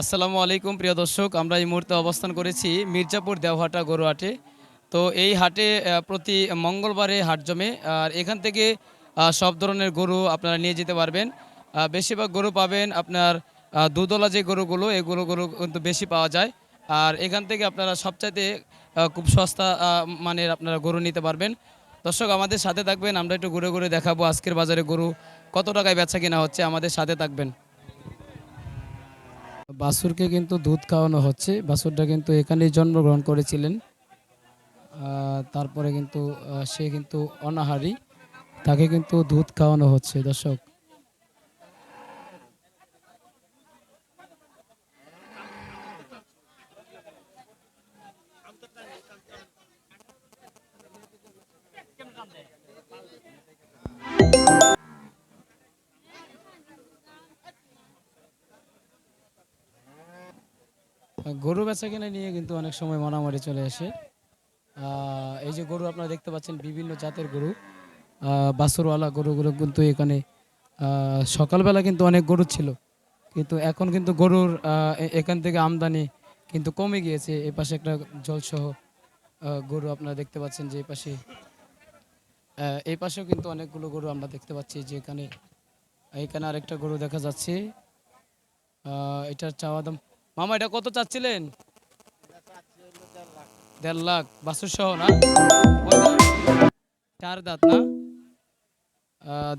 আসসালামু আলাইকুম, প্রিয় দর্শক। আমরা এই মুহূর্তে অবস্থান করেছি মির্জাপুর দেওহাটা গরু হাটে তো এই হাটে প্রতি মঙ্গলবারে হাট জমে। আর এখান থেকে সব ধরনের গরু আপনারা নিয়ে যেতে পারবেন। বেশিরভাগ গরু পাবেন আপনার দুদলা যে গরুগুলো এই গরুগুলো কিন্তু বেশি পাওয়া যায়। আর এখান থেকে আপনারা সবচাইতে খুব সস্তা মানের আপনারা গরু নিতে পারবেন। দর্শক, আমাদের সাথে থাকবেন। আমরা একটু ঘুরে ঘুরে দেখাবো আজকের বাজারে গরু কত টাকায় বেচা কিনা হচ্ছে। আমাদের সাথে থাকবেন। বাসুরকে কিন্তু দুধ খাওয়ানো হচ্ছে। বাসুরটা কিন্তু এখানেই জন্মগ্রহণ করেছিলেন। তারপরে কিন্তু সে কিন্তু অনাহারী। তাকে কিন্তু দুধ খাওয়ানো হচ্ছে, দর্শক। গরু বেচা কিনা নিয়ে কিন্তু অনেক সময় মারামারি চলে আসে। এই যে গরু আপনারা দেখতে পাচ্ছেন বিভিন্ন জাতের গরু। আহ, বাছুরওয়ালা গরুগুলো কিন্তু এখানে সকালবেলা কিন্তু অনেক গরু ছিল। কিন্তু এখন কিন্তু গরুর এখান থেকে আমদানি কিন্তু কমে গিয়েছে। এ পাশে একটা জলসহ গরু আপনারা দেখতে পাচ্ছেন যে এই পাশে এই পাশেও কিন্তু অনেকগুলো গরু আমরা দেখতে পাচ্ছি যে এখানে এখানে আরেকটা গরু দেখা যাচ্ছে। এটার চাওয়া দাম মামা এটা কত চাচ্ছিলেন? দেড় লাখ। বাসুর সহ না? চার দাঁত না?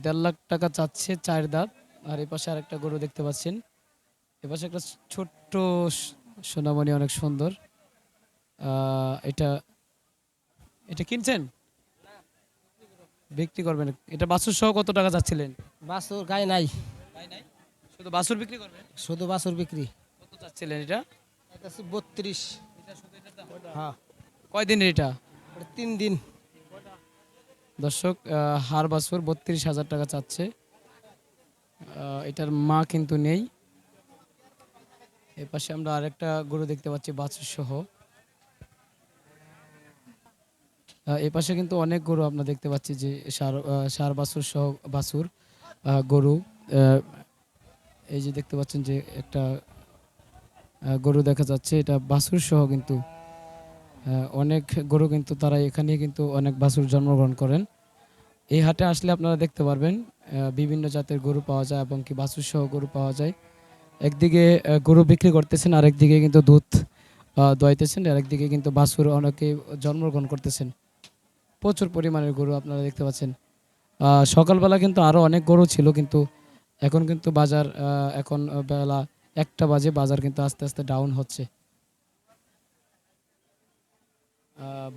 দেড় লাখ টাকা চাচ্ছে চার দাঁত। আর এই পাশে আরেকটা গরু দেখতে পাচ্ছেন। এ পাশে একটা ছোট্ট সোনামণি অনেক সুন্দর। আহ, এটা এটা কিনছেন? বিক্রি করবেন। এটা বাসুর সহ কত টাকা চাচ্ছিলেন? বাছুর গায়ে নাই। শুধু বাসুর বিক্রি করবেন? শুধু বাছুর বিক্রি। চাচ্ছিলেন এটা? বত্রিশ। হ্যাঁ। কয়দিনের এটা? তিন দিন। দর্শক হার বাছুর বত্রিশ হাজার টাকা চাচ্ছে। এটার মা কিন্তু নেই। এর পাশে আমরা আরেকটা গরু দেখতে পাচ্ছি বাছুর সহ আহ, এ পাশে কিন্তু অনেক গরু আমরা দেখতে পাচ্ছি যে সার সার বাছুর সহ বাছুর গরু। আহ, এই যে দেখতে পাচ্ছেন যে একটা গরু দেখা যাচ্ছে, এটা বাছুর সহ কিন্তু অনেক গরু কিন্তু তারা এখানে কিন্তু অনেক বাছুর জন্মগ্রহণ করেন। এই হাটে আসলে আপনারা দেখতে পারবেন বিভিন্ন জাতের গরু পাওয়া যায় এবং কি বাছুর সহ গরু পাওয়া যায়। একদিকে গরু বিক্রি করতেছেন, আরেকদিকে কিন্তু দুধ দোয়াইতেছেন, আরেকদিকে কিন্তু বাছুর অনেকে জন্মগ্রহণ করতেছেন। প্রচুর পরিমাণের গরু আপনারা দেখতে পাচ্ছেন। সকালবেলা কিন্তু আরও অনেক গরু ছিল কিন্তু, এখন কিন্তু বাজার এখন বেলা একটা বাজে, বাজার কিন্তু আস্তে আস্তে ডাউন হচ্ছে।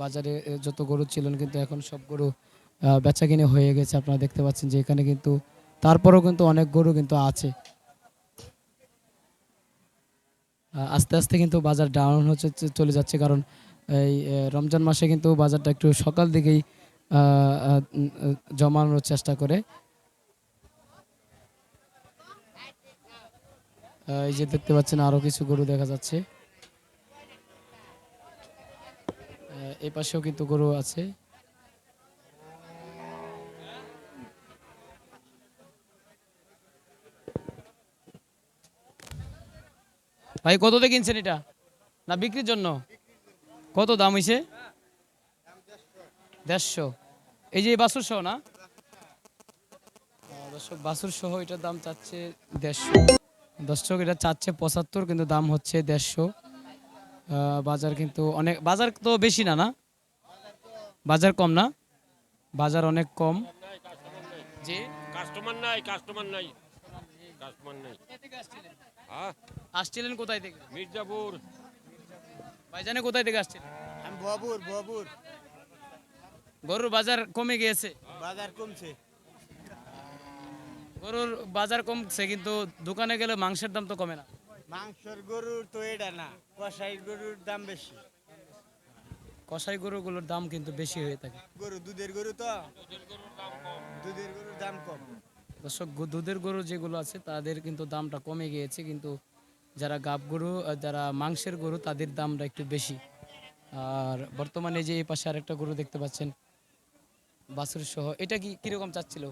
বাজারে যত গরু ছিলেন কিন্তু এখন সব গরু বেচা কিনে হয়ে গেছে। আপনারা দেখতে পাচ্ছেন যে এখানে কিন্তু, তারপরেও কিন্তু অনেক গরু কিন্তু আছে। আস্তে আস্তে কিন্তু বাজার ডাউন হচ্ছে চলে যাচ্ছে। কারণ এই রমজান মাসে কিন্তু বাজারটা একটু সকাল দিকেই জমানোর চেষ্টা করে। এই যে দেখতে পাচ্ছেন আরও কিছু গরু দেখা যাচ্ছে। এই পাশেও কিন্তু গরু আছে। ভাই কততে কিনছেন এটা? না, বিক্রির জন্য? কত দাম হইছে? দেড়শো। এই যে বাসুর সহ না? দর্শক বাসুর সহ এটার দাম চাচ্ছে দেড়শো। দর্শক এটা চাচ্ছে পঁচাত্তর কিন্তু দাম হচ্ছে দেড়শো। আহ, বাজার কিন্তু অনেক বাজার তো বেশি না না? বাজার কম না? বাজার অনেক কম। জি। কাস্টমার নাই কাস্টমার নাই। কাস্টমার নাই। হ্যাঁ? আসছিলেন কোথায় থেকে? মির্জাপুর। ভাইজানে কোথায় থেকে আসছিলেন? আমি বাবুর বাবুর গরুর বাজার কমে গিয়েছে। বাজার কমছে। গরুর বাজার কমছে কিন্তু দোকানে গেলে মাংসের দাম তো কমে না। মাংসর গরুর তো এটা না কষাই গরুর দাম বেশি। কষাই গরুগুলোর দাম কিন্তু বেশি হয়ে থাকে। গরু দুধের গরু তো? দুধের গরুর দাম কম। দর্শক দুধের গরু যেগুলো আছে তাদের কিন্তু দামটা কমে গিয়েছে কিন্তু যারা গাব গরু যারা মাংসের গরু তাদের দামটা একটু বেশি। আর বর্তমানে যে এই পাশে আরেকটা গরু দেখতে পাচ্ছেন বাছুর সহ এটা কি কীরকম চাচ্ছিল?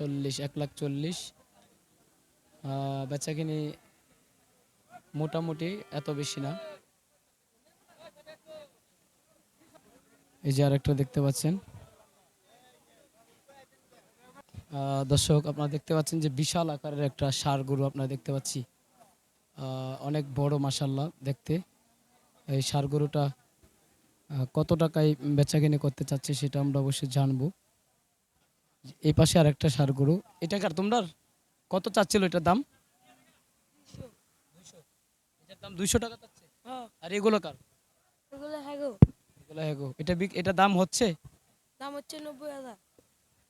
চল্লিশ এক লাখ চল্লিশ। আহ, বেচাকিনি মোটামুটি এত বেশি না। এই যে আরেকটা দেখতে পাচ্ছেন। দর্শক আপনারা দেখতে পাচ্ছেন যে বিশাল আকারের একটা ষাঁড় গরু আপনারা দেখতে পাচ্ছি। অনেক বড় মাসাল্লাহ দেখতে। এই সার গরুটা কত টাকায় বেচাকেনি করতে চাচ্ছে সেটা আমরা অবশ্যই জানব। এই পাশে আরেকটা ষাঁড় গরু। এটা কার তোমরার? কত চাচ্ছিল এটার দাম? এটার দাম দুইশো টাকা চাচ্ছে? আর এগুলো কার? ওগুলো এগুলো এটা বিক এটা দাম হচ্ছে? দাম হচ্ছে নব্বই হাজার।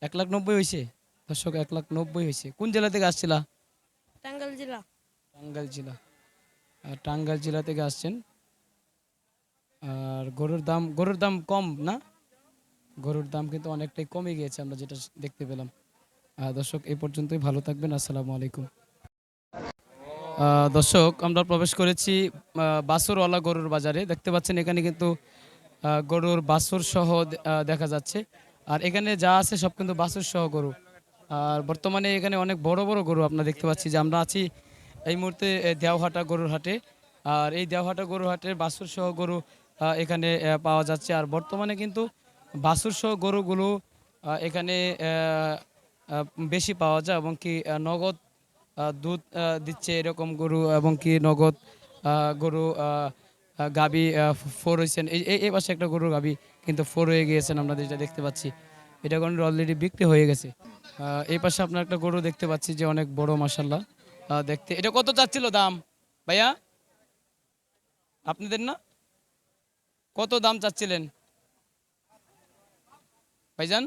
এক লাখ নব্বই হয়েছে দর্শক এক লাখ নব্বই হয়েছে কোন জেলা থেকে আসছিলা? টাঙ্গাইল জেলা। টাঙ্গাইল জেলা। আর টাঙ্গাইল জেলা থেকে আসছেন। আর গরুর দাম গরুর দাম কম না? গরুর দাম কিন্তু অনেকটাই কমে গিয়েছে আমরা যেটা দেখতে পেলাম। দর্শক এই পর্যন্তই ভালো থাকবেন আসসালামু আলাইকুম। দর্শক আমরা প্রবেশ করেছি আহ, বাছুরওয়ালা গরুর বাজারে। দেখতে পাচ্ছেন এখানে কিন্তু গরুর বাছুর সহ দেখা যাচ্ছে। আর এখানে যা আছে সব কিন্তু বাছুর সহ গরু। আর বর্তমানে এখানে অনেক বড় বড় গরু আপনারা দেখতে পাচ্ছি যে আমরা আছি এই মুহূর্তে এ, দেওহাটা গরুর হাটে। আর এই দেওহাটা গরুর হাটের বাছুর সহ গরু এখানে পাওয়া যাচ্ছে। আর বর্তমানে কিন্তু বাছুর সহ গরুগুলো এখানে বেশি পাওয়া যায় এবং কি নগদ দুধ দিচ্ছে এরকম গরু এবং কি নগদ গরু গাবি ফোর হয়েছেন। এই, এই- পাশে একটা গরুর গাবি কিন্তু ফোর হয়ে গিয়েছেন, আমরা যেটা দেখতে পাচ্ছি। এটা কোনো অলরেডি বিক্রি হয়ে গেছে। এই পাশে আপনার একটা গরু দেখতে পাচ্ছি যে অনেক বড় মাসাল্লাহ দেখতে, এটা কত চাচ্ছিল দাম? ভাইয়া? আপনাদের না? কত দাম চাচ্ছিলেন? ভাইজান?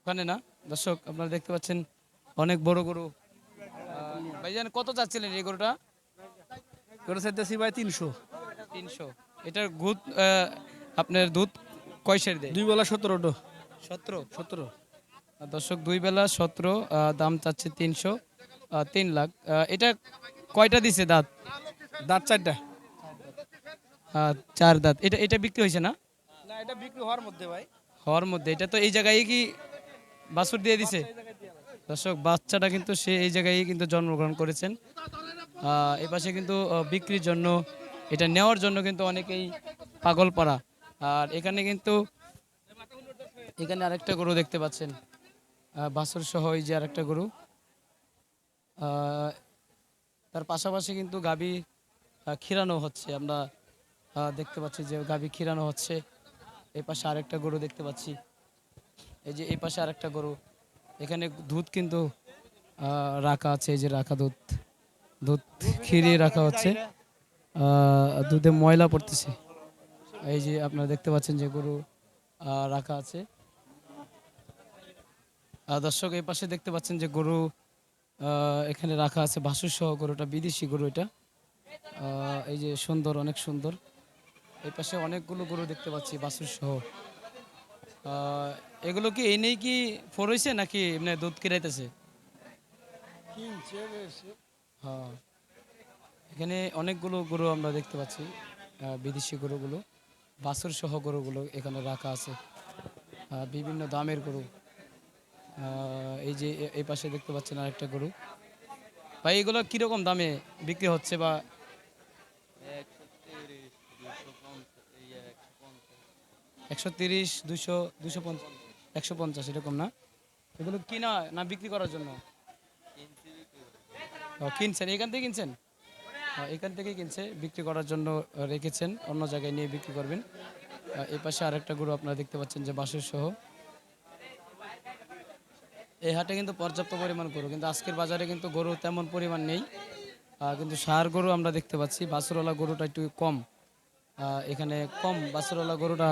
ওখানে না? দর্শক আপনারা দেখতে পাচ্ছেন অনেক বড় গরু। ভাইজান কত চাচ্ছিলেন এই গরুটা? গরু চাইতেছি ভাই তিনশো। তিনশো। এটার আহ, আপনার দুধ কয় সের দেয়? দুই বেলা সতেরোটো সতেরো? সতেরো। দর্শক দুই বেলা সতেরো দাম চাচ্ছে তিনশো তিন লাখ। এটা কয়টা দিছে দাঁত? দাঁত চারটা। চার দাঁত। এটা এটা বিক্রি হয়েছে না? এটা বিক্রি হওয়ার মধ্যে ভাই। হওয়ার মধ্যে এটা তো এই জায়গায় কি বাছুর দিয়ে দিছে? দর্শক বাচ্চাটা কিন্তু সে এই জায়গায় কিন্তু জন্মগ্রহণ করেছেন। পাশে কিন্তু বিক্রির জন্য এটা নেওয়ার জন্য কিন্তু অনেকেই পাগল পাড়া আর এখানে কিন্তু এখানে আরেকটা গরু দেখতে পাচ্ছেন। বাছুর সহ এই যে আরেকটা গরু। আহ, তার পাশাপাশি কিন্তু গাবি খিরানো হচ্ছে। আমরা দেখতে পাচ্ছি যে গাবি খিরানো হচ্ছে। এই পাশে আরেকটা গরু দেখতে পাচ্ছি। এই যে এই পাশে আরেকটা গরু। এখানে দুধ কিন্তু রাখা আছে, এই যে রাখা দুধ। দুধ খিরিয়ে রাখা হচ্ছে। দুধে ময়লা পড়তেছে। এই যে আপনারা দেখতে পাচ্ছেন যে গরু রাখা আছে। দর্শক, এই পাশে দেখতে পাচ্ছেন যে গরু এখানে রাখা আছে। বাসুর সহ গরুটা, বিদেশি গরু এটা। এই যে সুন্দর, অনেক সুন্দর। এই পাশে অনেকগুলো গরু দেখতে পাচ্ছি, বাছুর সহ। এগুলো কি এনেই কি ফোর হয়েছে নাকি এমনি দুধ কিরাইতেছে? হ্যাঁ। এখানে অনেকগুলো গরু আমরা দেখতে পাচ্ছি বিদেশি গরুগুলো। বাছুর সহ গরুগুলো এখানে রাখা আছে বিভিন্ন দামের গরু। এই যে এই পাশে দেখতে পাচ্ছেন আরেকটা গরু। ভাই, এগুলো কীরকম দামে বিক্রি হচ্ছে বা একশো তিরিশ দুশো দুশো পঞ্চাশ, একশো পঞ্চাশ, এরকম না? এগুলো কিনা না বিক্রি করার জন্য? কিনছেন, এখান থেকে কিনছেন? এখান থেকে কিনছে, বিক্রি করার জন্য রেখেছেন, অন্য জায়গায় নিয়ে বিক্রি করবেন। এই পাশে আরেকটা গরু আপনারা দেখতে পাচ্ছেন যে বাসের সহ। এই হাটে কিন্তু পর্যাপ্ত পরিমাণ গরু, কিন্তু আজকের বাজারে কিন্তু গরু তেমন পরিমাণ নেই। কিন্তু সার গরু আমরা দেখতে পাচ্ছি বাছুরওয়ালা গরুটা একটু কম। এখানে কম বাছুরওয়ালা গরুটা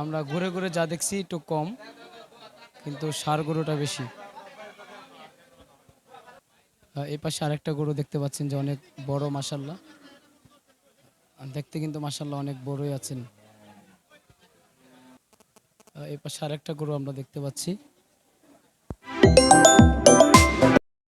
আমরা ঘুরে ঘুরে যা দেখছি একটু কম, কিন্তু সার গরুটা বেশি। এই পাশে আরেকটা গরু দেখতে পাচ্ছেন যে অনেক বড় মাসাল্লাহ দেখতে কিন্তু মাসাল্লাহ অনেক বড়ই আছেন। এই পাশে আরেকটা গরু আমরা দেখতে পাচ্ছি।